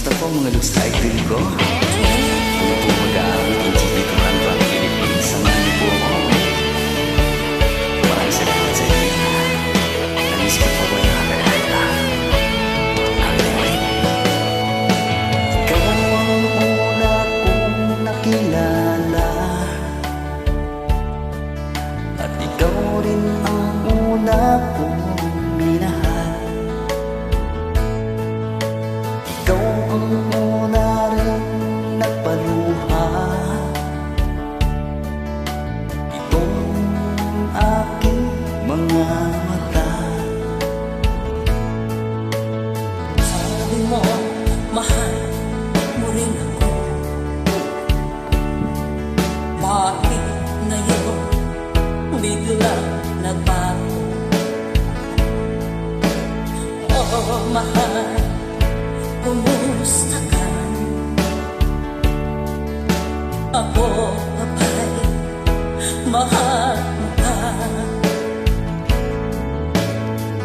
Kumusta po mga looks idol ko? Mo, mahal mo rin ako Bakit ngayon bigla nagbago? Oh, mahal, kumusta ka? Ako, abay, mahal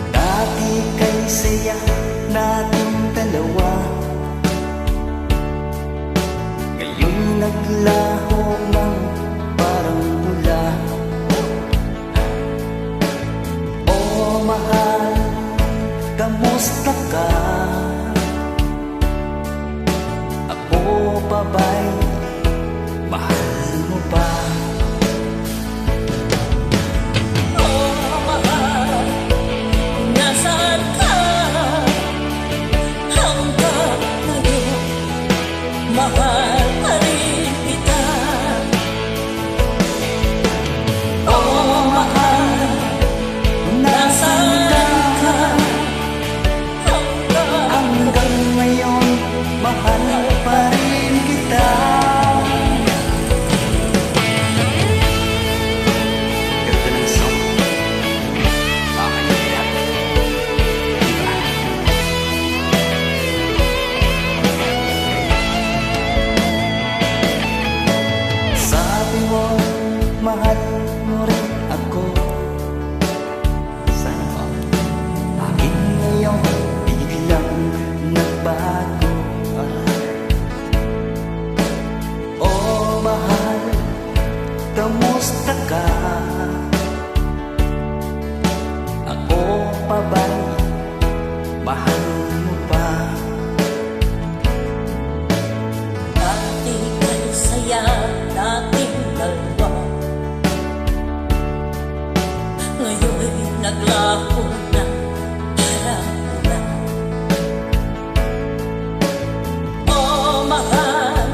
Dati kay saya nating naglaho ng parang mula Oh mahal, kamusta ka? Ako pa ba'y mahal mo pa? Mahal, pa ba'y mahal mo pa? Dati kay saya nating dalawa Ngayon'y naglaho na mula Oh mahal,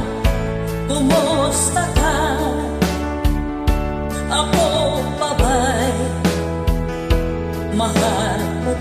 kumusta ka? Ako mahal mo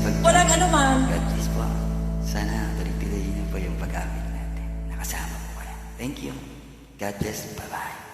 pag Walang anuman. God bless po. Sana tuloy-tuloy niyo po yung pag-amin natin. Nakasama po kayo. Thank you. God bless. Bye-bye.